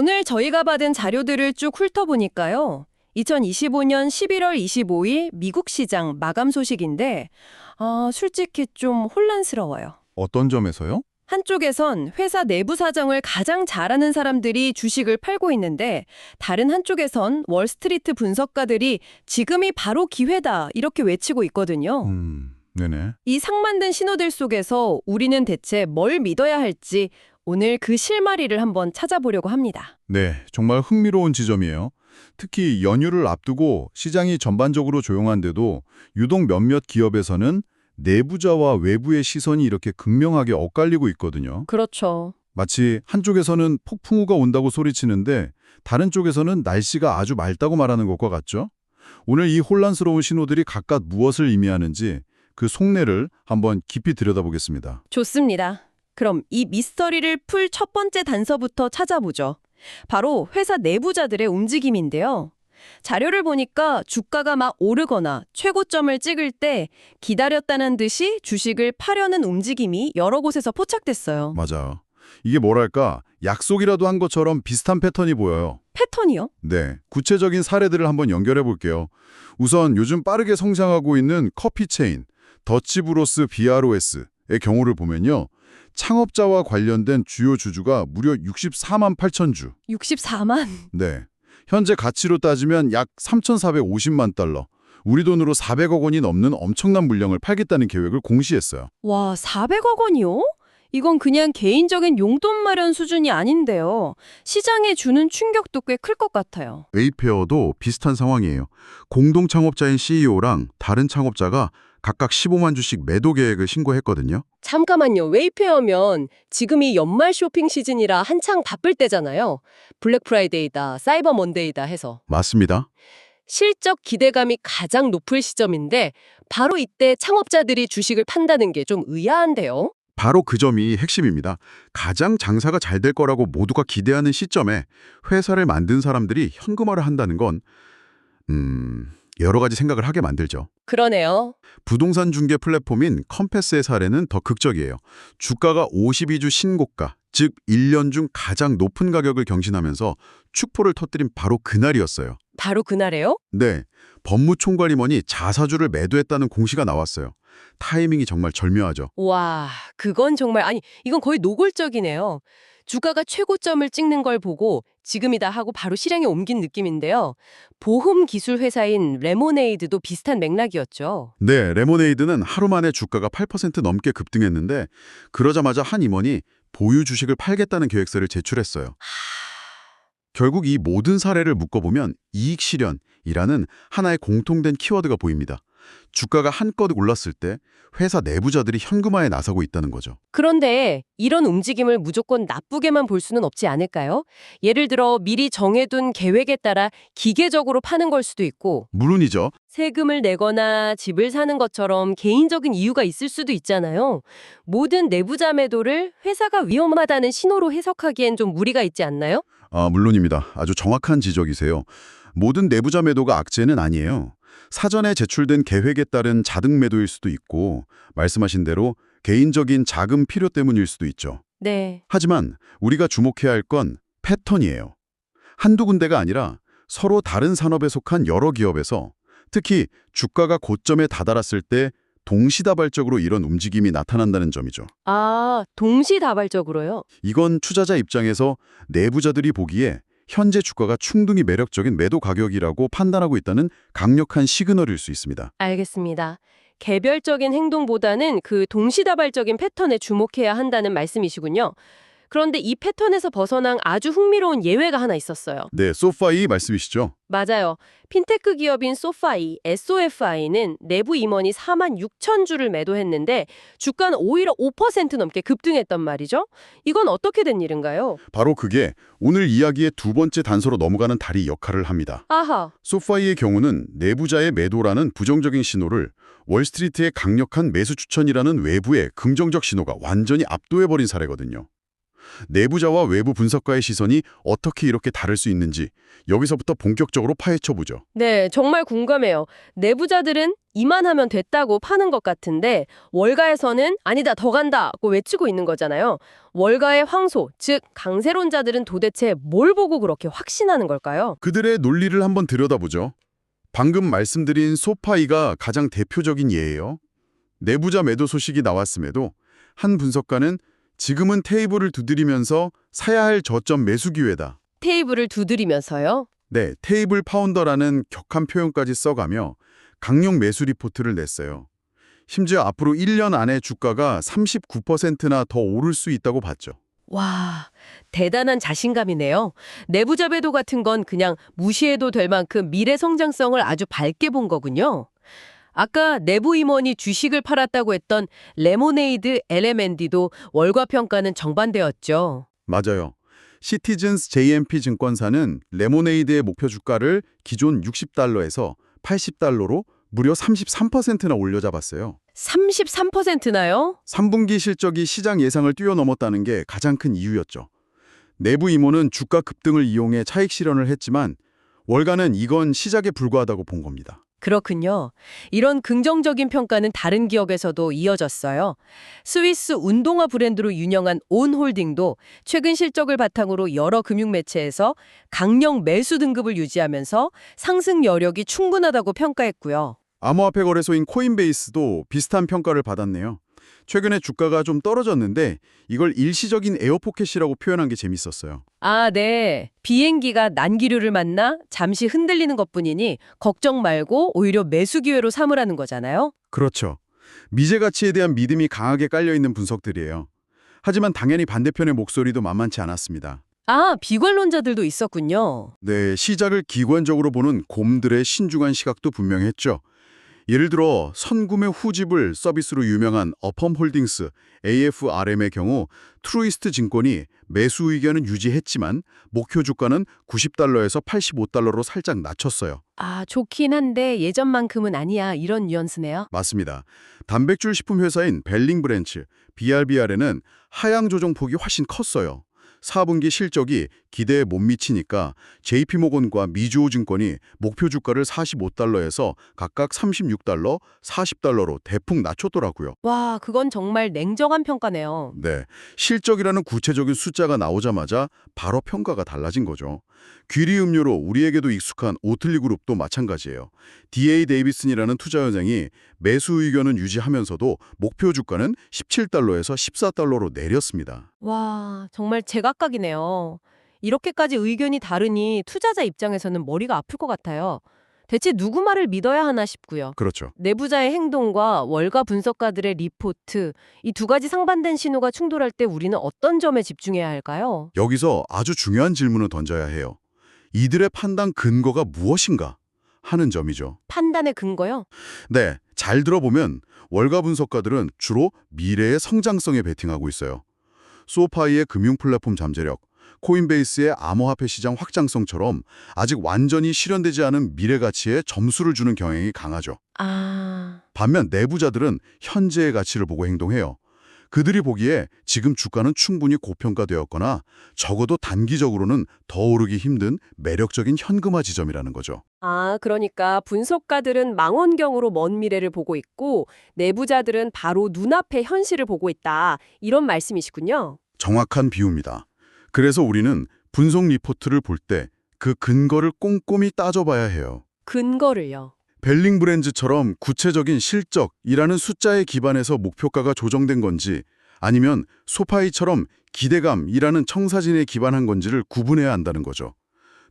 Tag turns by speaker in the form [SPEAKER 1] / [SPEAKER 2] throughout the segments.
[SPEAKER 1] 오늘 저희가 받은 자료들을 쭉 훑어보니까요. 2025년 11월 25일 미국 시장 마감 소식인데 아, 솔직히 좀 혼란스러워요.
[SPEAKER 2] 어떤 점에서요?
[SPEAKER 1] 한쪽에선 회사 내부 사정을 가장 잘 아는 사람들이 주식을 팔고 있는데 다른 한쪽에선 월스트리트 분석가들이 지금이 바로 기회다 이렇게 외치고 있거든요.
[SPEAKER 2] 음, 네네.
[SPEAKER 1] 이 상만된 신호들 속에서 우리는 대체 뭘 믿어야 할지 오늘 그 실마리를 한번 찾아보려고 합니다.
[SPEAKER 2] 네, 정말 흥미로운 지점이에요. 특히 연휴를 앞두고 시장이 전반적으로 조용한데도 유독 몇몇 기업에서는 내부자와 외부의 시선이 이렇게 극명하게 엇갈리고 있거든요.
[SPEAKER 1] 그렇죠.
[SPEAKER 2] 마치 한쪽에서는 폭풍우가 온다고 소리치는데 다른 쪽에서는 날씨가 아주 맑다고 말하는 것과 같죠? 오늘 이 혼란스러운 신호들이 각각 무엇을 의미하는지 그 속내를 한번 깊이 들여다보겠습니다.
[SPEAKER 1] 좋습니다. 그럼 이 미스터리를 풀 첫 번째 단서부터 찾아보죠. 바로 회사 내부자들의 움직임인데요. 자료를 보니까 주가가 막 오르거나 최고점을 찍을 때 기다렸다는 듯이 주식을 파려는 움직임이 여러 곳에서 포착됐어요.
[SPEAKER 2] 맞아요. 이게 뭐랄까 약속이라도 한 것처럼 비슷한 패턴이 보여요.
[SPEAKER 1] 패턴이요?
[SPEAKER 2] 네, 구체적인 사례들을 한번 연결해 볼게요. 우선 요즘 빠르게 성장하고 있는 커피 체인 더치브로스 BROS 의 경우를 보면요. 창업자와 관련된 주요 주주가 무려 64만 8천 주.
[SPEAKER 1] 64만.
[SPEAKER 2] 네. 현재 가치로 따지면 약 3,450만 달러. 우리 돈으로 400억 원이 넘는 엄청난 물량을 팔겠다는 계획을 공시했어요.
[SPEAKER 1] 와, 400억 원이요? 이건 그냥 개인적인 용돈 마련 수준이 아닌데요. 시장에 주는 충격도 꽤 클 것 같아요.
[SPEAKER 2] 웨이페어도 비슷한 상황이에요. 공동 창업자인 CEO랑 다른 창업자가 각각 15만 주씩 매도 계획을 신고했거든요.
[SPEAKER 3] 잠깐만요. 웨이페어면 지금이 연말 쇼핑 시즌이라 한창 바쁠 때잖아요. 블랙 프라이데이다, 사이버 먼데이다 해서.
[SPEAKER 2] 맞습니다.
[SPEAKER 3] 실적 기대감이 가장 높을 시점인데 바로 이때 창업자들이 주식을 판다는 게 좀 의아한데요.
[SPEAKER 2] 바로 그 점이 핵심입니다. 가장 장사가 잘 될 거라고 모두가 기대하는 시점에 회사를 만든 사람들이 현금화를 한다는 건 음, 여러 가지 생각을 하게 만들죠.
[SPEAKER 3] 그러네요.
[SPEAKER 2] 부동산 중개 플랫폼인 컴패스의 사례는 더 극적이에요. 주가가 52주 신고가, 즉 1년 중 가장 높은 가격을 경신하면서 축포를 터뜨린 바로 그날이었어요.
[SPEAKER 3] 바로 그날에요?
[SPEAKER 2] 네, 법무총괄임원이 자사주를 매도했다는 공시가 나왔어요. 타이밍이 정말 절묘하죠.
[SPEAKER 3] 와, 그건 정말 아니, 이건 거의 노골적이네요. 주가가 최고점을 찍는 걸 보고 지금이다 하고 바로 실행에 옮긴 느낌인데요. 보험 기술 회사인 레모네이드도 비슷한 맥락이었죠.
[SPEAKER 2] 네, 레모네이드는 하루 만에 주가가 8% 넘게 급등했는데 그러자마자 한 임원이 보유 주식을 팔겠다는 계획서를 제출했어요. 결국 이 모든 사례를 묶어보면 이익 실현이라는 하나의 공통된 키워드가 보입니다. 주가가 한껏 올랐을 때 회사 내부자들이 현금화에 나서고 있다는 거죠.
[SPEAKER 3] 그런데 이런 움직임을 무조건 나쁘게만 볼 수는 없지 않을까요? 예를 들어 미리 정해둔 계획에 따라 기계적으로 파는 걸 수도 있고
[SPEAKER 2] 물론이죠.
[SPEAKER 3] 세금을 내거나 집을 사는 것처럼 개인적인 이유가 있을 수도 있잖아요. 모든 내부자 매도를 회사가 위험하다는 신호로 해석하기엔 좀 무리가 있지 않나요?
[SPEAKER 2] 아, 물론입니다. 아주 정확한 지적이세요. 모든 내부자 매도가 악재는 아니에요. 사전에 제출된 계획에 따른 자등 매도일 수도 있고 말씀하신 대로 개인적인 자금 필요 때문일 수도 있죠.
[SPEAKER 3] 네.
[SPEAKER 2] 하지만 우리가 주목해야 할 건 패턴이에요. 한두 군데가 아니라 서로 다른 산업에 속한 여러 기업에서 특히 주가가 고점에 다다랐을 때 동시다발적으로 이런 움직임이 나타난다는 점이죠.
[SPEAKER 3] 아, 동시다발적으로요?
[SPEAKER 2] 이건 투자자 입장에서 내부자들이 보기에 현재 주가가 충분히 매력적인 매도 가격이라고 판단하고 있다는 강력한 시그널일 수 있습니다.
[SPEAKER 3] 알겠습니다. 개별적인 행동보다는 그 동시다발적인 패턴에 주목해야 한다는 말씀이시군요. 그런데 이 패턴에서 벗어난 아주 흥미로운 예외가 하나 있었어요.
[SPEAKER 2] 네, 소파이 말씀이시죠?
[SPEAKER 3] 맞아요. 핀테크 기업인 소파이, SOFI는 내부 임원이 4만 6천 주를 매도했는데 주가는 오히려 5% 넘게 급등했단 말이죠. 이건 어떻게 된 일인가요?
[SPEAKER 2] 바로 그게 오늘 이야기의 두 번째 단서로 넘어가는 다리 역할을 합니다.
[SPEAKER 3] 아하,
[SPEAKER 2] 소파이의 경우는 내부자의 매도라는 부정적인 신호를 월스트리트의 강력한 매수 추천이라는 외부의 긍정적 신호가 완전히 압도해버린 사례거든요. 내부자와 외부 분석가의 시선이 어떻게 이렇게 다를 수 있는지 여기서부터 본격적으로 파헤쳐보죠.
[SPEAKER 3] 네, 정말 궁금해요. 내부자들은 이만 하면 됐다고 파는 것 같은데 월가에서는 아니다 더 간다고 외치고 있는 거잖아요. 월가의 황소, 즉 강세론자들은 도대체 뭘 보고 그렇게 확신하는 걸까요?
[SPEAKER 2] 그들의 논리를 한번 들여다보죠. 방금 말씀드린 소파이가 가장 대표적인 예예요. 내부자 매도 소식이 나왔음에도 한 분석가는 지금은 테이블을 두드리면서 사야 할 저점 매수 기회다.
[SPEAKER 3] 테이블을 두드리면서요.
[SPEAKER 2] 네, 테이블 파운더라는 격한 표현까지 써가며 강력 매수 리포트를 냈어요. 심지어 앞으로 1년 안에 주가가 39%나 더 오를 수 있다고 봤죠.
[SPEAKER 3] 와, 대단한 자신감이네요. 내부자 배도 같은 건 그냥 무시해도 될 만큼 미래 성장성을 아주 밝게 본 거군요. 아까 내부 임원이 주식을 팔았다고 했던 레모네이드 LMND도 월과 평가는 정반대였죠.
[SPEAKER 2] 맞아요. 시티즌스 JMP 증권사는 레모네이드의 목표 주가를 기존 60달러에서 80달러로 무려 33%나 올려잡았어요.
[SPEAKER 3] 33%나요?
[SPEAKER 2] 3분기 실적이 시장 예상을 뛰어넘었다는 게 가장 큰 이유였죠. 내부 임원은 주가 급등을 이용해 차익 실현을 했지만 월가는 이건 시작에 불과하다고 본 겁니다.
[SPEAKER 3] 그렇군요. 이런 긍정적인 평가는 다른 기업에서도 이어졌어요. 스위스 운동화 브랜드로 유명한 온홀딩도 최근 실적을 바탕으로 여러 금융 매체에서 강력 매수 등급을 유지하면서 상승 여력이 충분하다고 평가했고요.
[SPEAKER 2] 암호화폐 거래소인 코인베이스도 비슷한 평가를 받았네요. 최근에 주가가 좀 떨어졌는데 이걸 일시적인 에어포켓이라고 표현한 게 재밌었어요.
[SPEAKER 3] 아, 네. 비행기가 난기류를 만나 잠시 흔들리는 것뿐이니 걱정 말고 오히려 매수 기회로 삼으라는 거잖아요.
[SPEAKER 2] 그렇죠. 미래 가치에 대한 믿음이 강하게 깔려있는 분석들이에요. 하지만 당연히 반대편의 목소리도 만만치 않았습니다.
[SPEAKER 3] 아, 비관론자들도 있었군요.
[SPEAKER 2] 네, 시작을 기관적으로 보는 곰들의 신중한 시각도 분명했죠. 예를 들어 선구매 후집을 서비스로 유명한 어펌홀딩스 AFRM의 경우 트루이스트 증권이 매수 의견은 유지했지만 목표 주가는 90달러에서 85달러로 살짝 낮췄어요.
[SPEAKER 3] 아, 좋긴 한데 예전만큼은 아니야. 이런 뉘앙스네요.
[SPEAKER 2] 맞습니다. 단백질 식품 회사인 벨링 브랜치 BRBR에는 하향 조정 폭이 훨씬 컸어요. 4분기 실적이 기대에 못 미치니까 JP모건과 미주호 증권이 목표 주가를 45달러에서 각각 36달러, 40달러로 대폭 낮췄더라고요.
[SPEAKER 3] 와, 그건 정말 냉정한 평가네요.
[SPEAKER 2] 네, 실적이라는 구체적인 숫자가 나오자마자 바로 평가가 달라진 거죠. 귀리 음료로 우리에게도 익숙한 오틀리 그룹도 마찬가지예요. DA 데이비슨이라는 투자 현장이 매수 의견은 유지하면서도 목표 주가는 17달러에서 14달러로 내렸습니다.
[SPEAKER 3] 와, 정말 제각각이네요. 이렇게까지 의견이 다르니 투자자 입장에서는 머리가 아플 것 같아요. 대체 누구 말을 믿어야 하나 싶고요.
[SPEAKER 2] 그렇죠.
[SPEAKER 3] 내부자의 행동과 월가 분석가들의 리포트, 이 두 가지 상반된 신호가 충돌할 때 우리는 어떤 점에 집중해야 할까요?
[SPEAKER 2] 여기서 아주 중요한 질문을 던져야 해요. 이들의 판단 근거가 무엇인가 하는 점이죠.
[SPEAKER 3] 판단의 근거요?
[SPEAKER 2] 네, 잘 들어보면 월가 분석가들은 주로 미래의 성장성에 베팅하고 있어요. 소파이의 금융 플랫폼 잠재력, 코인베이스의 암호화폐 시장 확장성처럼 아직 완전히 실현되지 않은 미래 가치에 점수를 주는 경향이 강하죠.
[SPEAKER 3] 아,
[SPEAKER 2] 반면 내부자들은 현재의 가치를 보고 행동해요. 그들이 보기에 지금 주가는 충분히 고평가되었거나 적어도 단기적으로는 더 오르기 힘든 매력적인 현금화 지점이라는 거죠.
[SPEAKER 3] 아, 그러니까 분석가들은 망원경으로 먼 미래를 보고 있고 내부자들은 바로 눈앞의 현실을 보고 있다. 이런 말씀이시군요.
[SPEAKER 2] 정확한 비유입니다. 그래서 우리는 분석 리포트를 볼 때 그 근거를 꼼꼼히 따져봐야 해요.
[SPEAKER 3] 근거를요.
[SPEAKER 2] 벨링 브랜즈처럼 구체적인 실적이라는 숫자에 기반해서 목표가가 조정된 건지 아니면 소파이처럼 기대감이라는 청사진에 기반한 건지를 구분해야 한다는 거죠.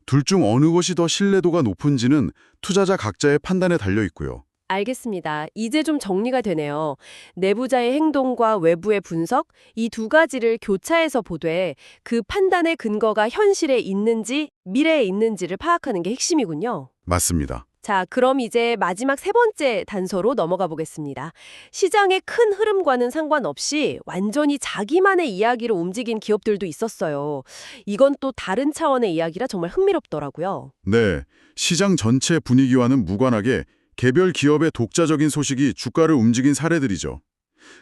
[SPEAKER 2] 둘 중 어느 것이 더 신뢰도가 높은지는 투자자 각자의 판단에 달려 있고요.
[SPEAKER 3] 알겠습니다. 이제 좀 정리가 되네요. 내부자의 행동과 외부의 분석, 이 두 가지를 교차해서 보되 그 판단의 근거가 현실에 있는지 미래에 있는지를 파악하는 게 핵심이군요.
[SPEAKER 2] 맞습니다.
[SPEAKER 3] 자, 그럼 이제 마지막 세 번째 단서로 넘어가 보겠습니다. 시장의 큰 흐름과는 상관없이 완전히 자기만의 이야기로 움직인 기업들도 있었어요. 이건 또 다른 차원의 이야기라 정말 흥미롭더라고요.
[SPEAKER 2] 네, 시장 전체 분위기와는 무관하게 개별 기업의 독자적인 소식이 주가를 움직인 사례들이죠.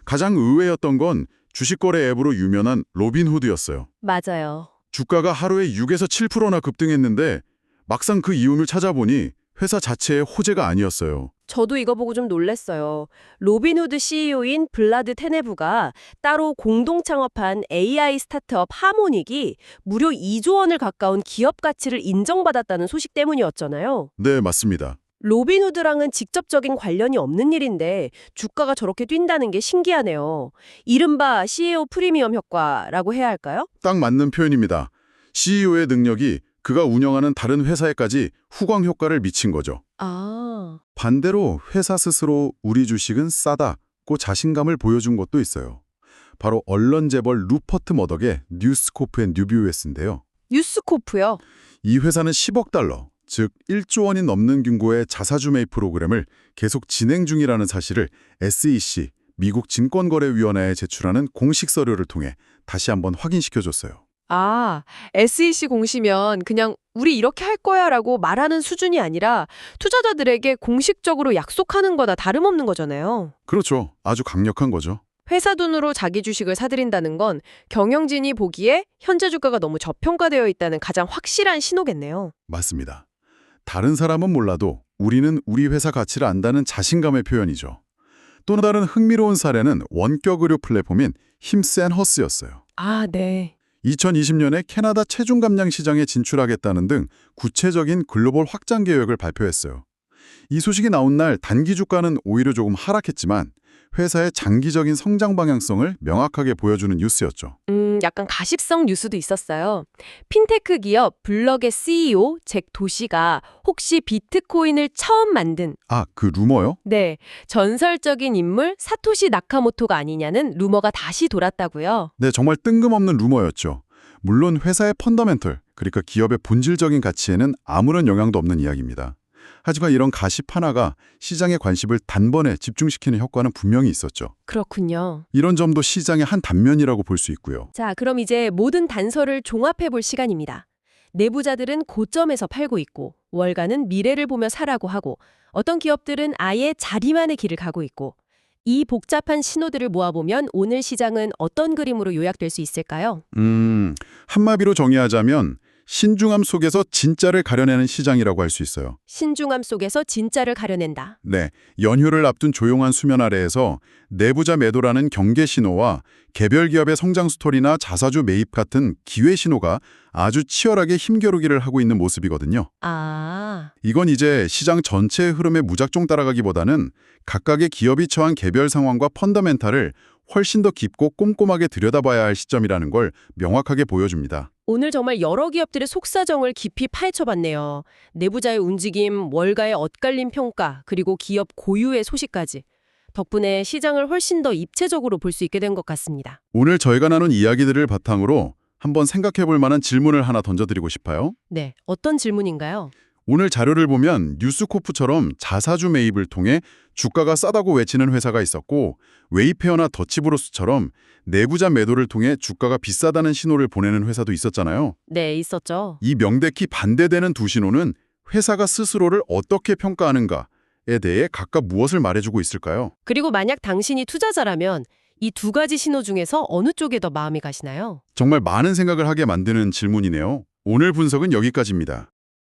[SPEAKER 2] 가장 의외였던 건 주식 거래 앱으로 유명한 로빈후드였어요.
[SPEAKER 1] 맞아요.
[SPEAKER 2] 주가가 하루에 6에서 7%나 급등했는데 막상 그 이유를 찾아보니 회사 자체의 호재가 아니었어요.
[SPEAKER 1] 저도 이거 보고 좀 놀랐어요. 로빈후드 CEO인 블라드 테네브가 따로 공동 창업한 AI 스타트업 하모닉이 무려 2조 원을 가까운 기업 가치를 인정받았다는 소식 때문이었잖아요.
[SPEAKER 2] 네, 맞습니다.
[SPEAKER 1] 로빈후드랑은 직접적인 관련이 없는 일인데 주가가 저렇게 뛴다는 게 신기하네요. 이른바 CEO 프리미엄 효과라고 해야 할까요?
[SPEAKER 2] 딱 맞는 표현입니다. CEO의 능력이 그가 운영하는 다른 회사에까지 후광 효과를 미친 거죠.
[SPEAKER 1] 아,
[SPEAKER 2] 반대로 회사 스스로 우리 주식은 싸다고 자신감을 보여준 것도 있어요. 바로 언론 재벌 루퍼트 머덕의 뉴스코프 앤 뉴뷰에스인데요.
[SPEAKER 1] 뉴스코프요.
[SPEAKER 2] 이 회사는 10억 달러, 즉 1조 원이 넘는 규모의 자사주 매입 프로그램을 계속 진행 중이라는 사실을 SEC, 미국 증권거래위원회에 제출하는 공식 서류를 통해 다시 한번 확인시켜줬어요.
[SPEAKER 3] 아, SEC 공시면 그냥 우리 이렇게 할 거야 라고 말하는 수준이 아니라 투자자들에게 공식적으로 약속하는 거나 다름없는 거잖아요.
[SPEAKER 2] 그렇죠. 아주 강력한 거죠.
[SPEAKER 3] 회사 돈으로 자기 주식을 사들인다는 건 경영진이 보기에 현재 주가가 너무 저평가되어 있다는 가장 확실한 신호겠네요.
[SPEAKER 2] 맞습니다. 다른 사람은 몰라도 우리는 우리 회사 가치를 안다는 자신감의 표현이죠. 또 다른 흥미로운 사례는 원격 의료 플랫폼인 힘센 허스였어요.
[SPEAKER 3] 아, 네.
[SPEAKER 2] 2020년에 캐나다 체중 감량 시장에 진출하겠다는 등 구체적인 글로벌 확장 계획을 발표했어요. 이 소식이 나온 날 단기 주가는 오히려 조금 하락했지만 회사의 장기적인 성장 방향성을 명확하게 보여주는 뉴스였죠.
[SPEAKER 3] 음, 약간 가십성 뉴스도 있었어요. 핀테크 기업 블럭의 CEO 잭 도시가 혹시 비트코인을 처음 만든
[SPEAKER 2] 아, 그 루머요?
[SPEAKER 3] 네, 전설적인 인물 사토시 나카모토가 아니냐는 루머가 다시 돌았다고요.
[SPEAKER 2] 네, 정말 뜬금없는 루머였죠. 물론 회사의 펀더멘털, 그러니까 기업의 본질적인 가치에는 아무런 영향도 없는 이야기입니다. 하지만 이런 가십 하나가 시장의 관심을 단번에 집중시키는 효과는 분명히 있었죠.
[SPEAKER 3] 그렇군요.
[SPEAKER 2] 이런 점도 시장의 한 단면이라고 볼 수 있고요.
[SPEAKER 3] 자, 그럼 이제 모든 단서를 종합해 볼 시간입니다. 내부자들은 고점에서 팔고 있고, 월가는 미래를 보며 사라고 하고, 어떤 기업들은 아예 자리만의 길을 가고 있고, 이 복잡한 신호들을 모아보면 오늘 시장은 어떤 그림으로 요약될 수 있을까요?
[SPEAKER 2] 음, 한마디로 정의하자면 신중함 속에서 진짜를 가려내는 시장이라고 할 수 있어요.
[SPEAKER 3] 신중함 속에서 진짜를 가려낸다.
[SPEAKER 2] 네, 연휴를 앞둔 조용한 수면 아래에서 내부자 매도라는 경계 신호와 개별 기업의 성장 스토리나 자사주 매입 같은 기회 신호가 아주 치열하게 힘겨루기를 하고 있는 모습이거든요.
[SPEAKER 3] 아,
[SPEAKER 2] 이건 이제 시장 전체의 흐름에 무작정 따라가기보다는 각각의 기업이 처한 개별 상황과 펀더멘탈을 훨씬 더 깊고 꼼꼼하게 들여다봐야 할 시점이라는 걸 명확하게 보여줍니다.
[SPEAKER 3] 오늘 정말 여러 기업들의 속사정을 깊이 파헤쳐봤네요. 내부자의 움직임, 월가의 엇갈린 평가, 그리고 기업 고유의 소식까지. 덕분에 시장을 훨씬 더 입체적으로 볼 수 있게 된 것 같습니다.
[SPEAKER 2] 오늘 저희가 나눈 이야기들을 바탕으로 한번 생각해 볼 만한 질문을 하나 던져드리고 싶어요.
[SPEAKER 3] 네, 어떤 질문인가요?
[SPEAKER 2] 오늘 자료를 보면 뉴스코프처럼 자사주 매입을 통해 주가가 싸다고 외치는 회사가 있었고 웨이페어나 더치브로스처럼 내부자 매도를 통해 주가가 비싸다는 신호를 보내는 회사도 있었잖아요.
[SPEAKER 3] 네, 있었죠.
[SPEAKER 2] 이 명백히 반대되는 두 신호는 회사가 스스로를 어떻게 평가하는가에 대해 각각 무엇을 말해주고 있을까요?
[SPEAKER 3] 그리고 만약 당신이 투자자라면 이 두 가지 신호 중에서 어느 쪽에 더 마음이 가시나요?
[SPEAKER 2] 정말 많은 생각을 하게 만드는 질문이네요. 오늘 분석은 여기까지입니다.